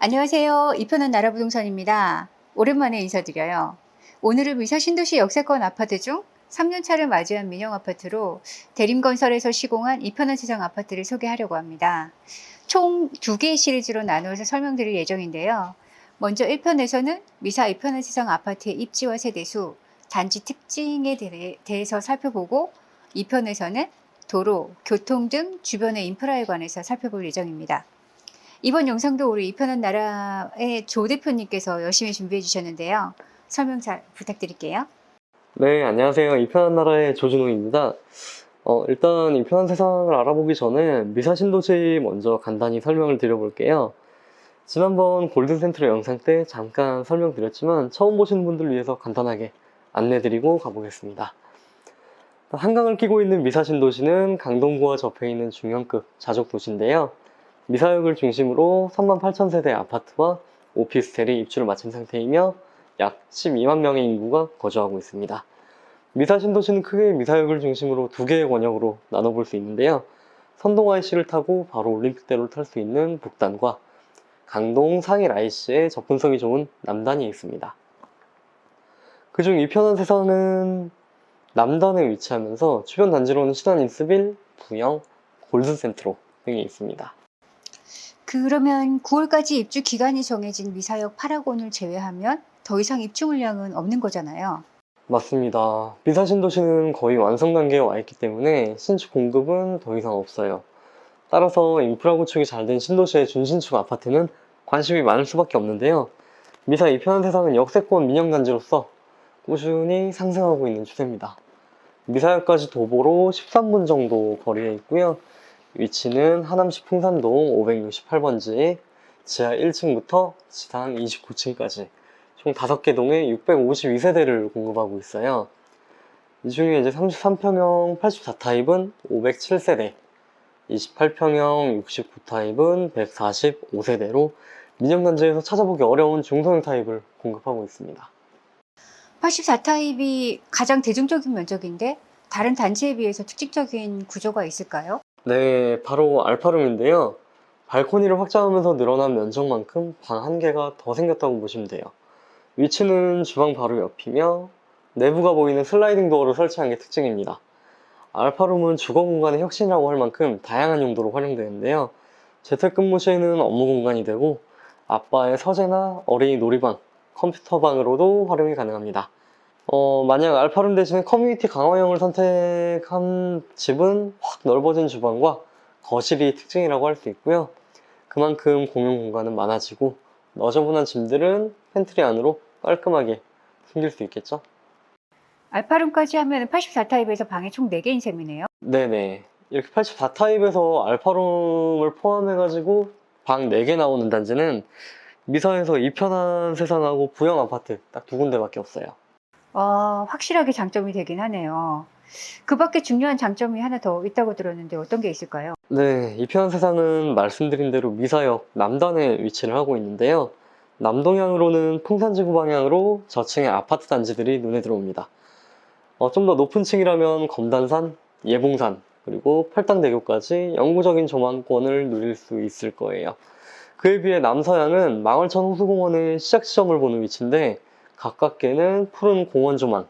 안녕하세요. 이편은 나라부동산입니다. 오랜만에 인사드려요. 오늘은 미사 신도시 역세권 아파트 중 3년차를 맞이한 민영 아파트로 대림건설에서 시공한 이편한 세상 아파트를 소개하려고 합니다. 총 두 개의 시리즈로 나누어서 설명드릴 예정인데요. 먼저 1편에서는 미사 이편한 세상 아파트의 입지와 세대수, 단지 특징에 대해- 대해서 살펴보고 2편에서는 도로, 교통 등 주변의 인프라에 관해서 살펴볼 예정입니다. 이번 영상도 우리 이편한 나라의 조 대표님께서 열심히 준비해 주셨는데요. 설명 잘 부탁드릴게요. 네, 안녕하세요. 이편한 나라의 조준호입니다. 어, 일단 이편한 세상을 알아보기 전에 미사 신도시 먼저 간단히 설명을 드려볼게요. 지난번 골든 센트럴 영상 때 잠깐 설명드렸지만 처음 보시는 분들 위해서 간단하게 안내드리고 가보겠습니다. 한강을 끼고 있는 미사 신도시는 강동구와 접해 있는 중형급 자족 도시인데요. 미사역을 중심으로 3만 8천 세대 아파트와 오피스텔이 입주를 마친 상태이며 약 12만 명의 인구가 거주하고 있습니다. 미사 신도시는 크게 미사역을 중심으로 두 개의 권역으로 나눠볼 수 있는데요. 선동 IC를 타고 바로 올림픽대로를 탈 수 있는 북단과 강동 상일 IC의 접근성이 좋은 남단이 있습니다. 그중 이편한 세상은 남단에 위치하면서 주변 단지로는 신한 인스빌, 부영, 골든센트로 등이 있습니다. 그러면 9월까지 입주 기간이 정해진 미사역 8학원을 제외하면 더 이상 입주 물량은 없는 거잖아요. 맞습니다. 미사 신도시는 거의 완성 단계에 와 있기 때문에 신축 공급은 더 이상 없어요. 따라서 인프라 구축이 잘 된 신도시의 준신축 아파트는 관심이 많을 수밖에 없는데요. 미사 이편한 세상은 역세권 민영단지로서 꾸준히 상승하고 있는 추세입니다. 미사역까지 도보로 13분 정도 거리에 있고요. 위치는 하남시 풍산동 568번지 지하 1층부터 지상 29층까지 총 5개 동에 652세대를 공급하고 있어요. 이 중에 이제 33평형 84타입은 507세대, 28평형 69타입은 145세대로 민영단지에서 찾아보기 어려운 중소형 타입을 공급하고 있습니다. 84타입이 가장 대중적인 면적인데 다른 단지에 비해서 특징적인 구조가 있을까요? 네, 바로 알파룸인데요. 발코니를 확장하면서 늘어난 면적만큼 방 한 개가 더 생겼다고 보시면 돼요. 위치는 주방 바로 옆이며 내부가 보이는 슬라이딩 도어를 설치한 게 특징입니다. 알파룸은 주거 공간의 혁신이라고 할 만큼 다양한 용도로 활용되는데요. 재택근무 시에는 업무 공간이 되고 아빠의 서재나 어린이 놀이방, 컴퓨터방으로도 활용이 가능합니다. 어, 만약 알파룸 대신에 커뮤니티 강화형을 선택한 집은 확 넓어진 주방과 거실이 특징이라고 할 수 있고요. 그만큼 공용 공간은 많아지고 너저분한 짐들은 팬트리 안으로 깔끔하게 숨길 수 있겠죠? 알파룸까지 하면 84타입에서 방이 총 4개인 셈이네요. 네네. 이렇게 84타입에서 알파룸을 포함해가지고 방 4개 나오는 단지는 미사에서 이편한 세상하고 부영 아파트 딱 두 군데밖에 없어요. 아, 확실하게 장점이 되긴 하네요. 그 밖에 중요한 장점이 하나 더 있다고 들었는데 어떤 게 있을까요? 네, 이편한 세상은 말씀드린 대로 미사역 남단에 위치를 하고 있는데요. 남동향으로는 풍산지구 방향으로 저층의 아파트 단지들이 눈에 들어옵니다. 어, 좀 더 높은 층이라면 검단산, 예봉산, 그리고 팔당대교까지 영구적인 조망권을 누릴 수 있을 거예요. 그에 비해 남서향은 망월천 호수공원의 시작 지점을 보는 위치인데 가깝게는 푸른 공원 조망,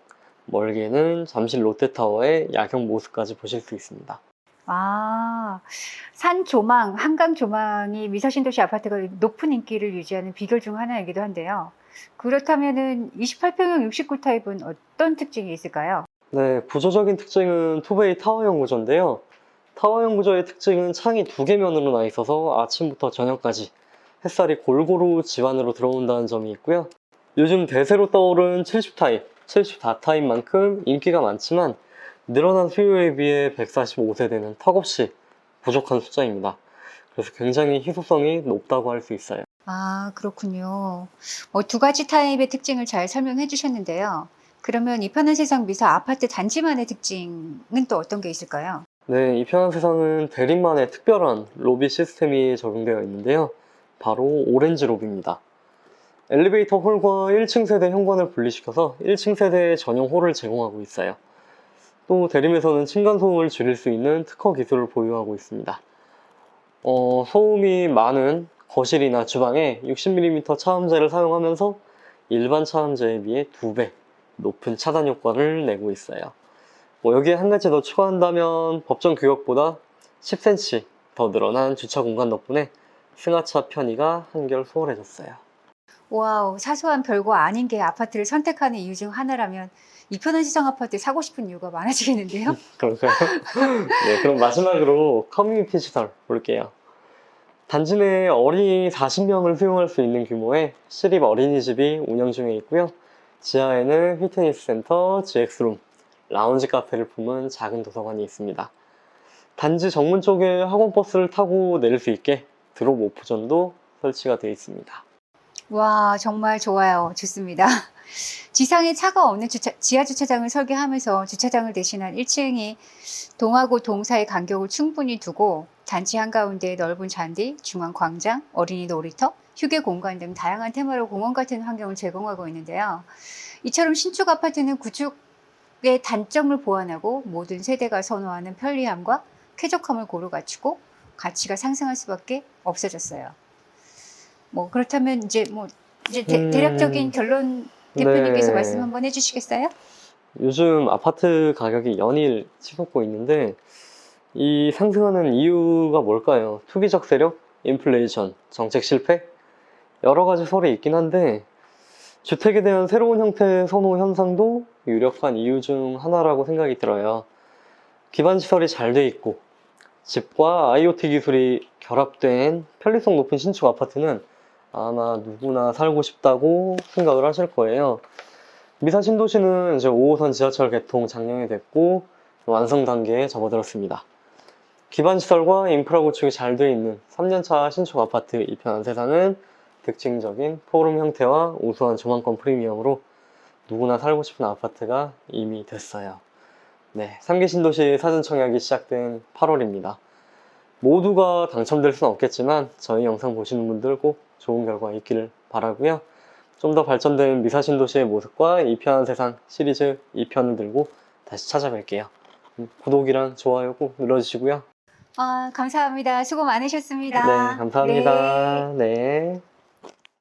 멀게는 잠실 롯데타워의 야경 모습까지 보실 수 있습니다. 아, 산 조망, 한강 조망이 미사신도시 아파트가 높은 인기를 유지하는 비결 중 하나이기도 한데요. 그렇다면은 28평형 69타입은 어떤 특징이 있을까요? 네, 구조적인 특징은 투베이 타워형 구조인데요. 타워형 구조의 특징은 창이 두 개 면으로 나 있어서 아침부터 저녁까지 햇살이 골고루 집 안으로 들어온다는 점이 있고요. 요즘 대세로 떠오른 70타입, 74타입만큼 인기가 많지만 늘어난 수요에 비해 145세대는 턱없이 부족한 숫자입니다. 그래서 굉장히 희소성이 높다고 할 수 있어요. 아, 그렇군요. 어, 두 가지 타입의 특징을 잘 설명해 주셨는데요. 그러면 이 편한 세상 미사 아파트 단지만의 특징은 또 어떤 게 있을까요? 네, 이 편한 세상은 대림만의 특별한 로비 시스템이 적용되어 있는데요. 바로 오렌지 로비입니다. 엘리베이터 홀과 1층 세대 현관을 분리시켜서 1층 세대에 전용 홀을 제공하고 있어요. 또 대림에서는 층간 소음을 줄일 수 있는 특허 기술을 보유하고 있습니다. 어, 소음이 많은 거실이나 주방에 60mm 차음제를 사용하면서 일반 차음제에 비해 2배 높은 차단 효과를 내고 있어요. 뭐 여기에 한 가지 더 추가한다면 법정 규격보다 10cm 더 늘어난 주차 공간 덕분에 승하차 편의가 한결 수월해졌어요. 와우, 사소한 별거 아닌 게 아파트를 선택하는 이유 중 하나라면 이편한 시장 아파트 사고 싶은 이유가 많아지겠는데요? 그런가요? 네, 그럼 마지막으로 커뮤니티 시설 볼게요. 단지 내 어린이 40명을 수용할 수 있는 규모의 시립 어린이집이 운영 중에 있고요. 지하에는 피트니스 센터, GX룸, 라운지 카페를 품은 작은 도서관이 있습니다. 단지 정문 쪽에 학원 버스를 타고 내릴 수 있게 드롭 오프존도 설치가 되어 있습니다. 와, 정말 좋아요. 좋습니다. 지상에 차가 없는 주차, 지하 주차장을 설계하면서 주차장을 대신한 1층이 동하고 동 사이 간격을 충분히 두고 단지 한가운데 넓은 잔디, 중앙 광장, 어린이 놀이터, 휴게 공간 등 다양한 테마로 공원 같은 환경을 제공하고 있는데요. 이처럼 신축 아파트는 구축의 단점을 보완하고 모든 세대가 선호하는 편리함과 쾌적함을 고루 갖추고 가치가 상승할 수밖에 없어졌어요. 뭐 그렇다면 이제 뭐 이제 대, 음. 대 략적인 결론 대표님께서 네. 말씀 한번 해주시겠어요? 요즘 아파트 가격이 연일 치솟고 있는데 이 상승하는 이유가 뭘까요? 투기적 세력, 인플레이션, 정책 실패 여러 가지 설이 있긴 한데 주택에 대한 새로운 형태의 선호 현상도 유력한 이유 중 하나라고 생각이 들어요. 기반 시설이 잘 돼 있고 집과 IoT 기술이 결합된 편리성 높은 신축 아파트는 아마 누구나 살고 싶다고 생각을 하실 거예요. 미사 신도시는 이제 5호선 지하철 개통 작년에 됐고 완성 단계에 접어들었습니다. 기반 시설과 인프라 구축이 잘 돼 있는 3년차 신축 아파트 이편한 세상은 특징적인 포럼 형태와 우수한 조망권 프리미엄으로 누구나 살고 싶은 아파트가 이미 됐어요. 네, 3기 신도시 사전 청약이 시작된 8월입니다. 모두가 당첨될 수는 없겠지만 저희 영상 보시는 분들 꼭 좋은 결과 있기를 바라고요. 좀 더 발전된 미사신도시의 모습과 2편 세상 시리즈 2편을 들고 다시 찾아뵐게요. 음, 구독이랑 좋아요 꼭 눌러주시고요. 아, 감사합니다. 수고 많으셨습니다. 네, 감사합니다. 네. 네.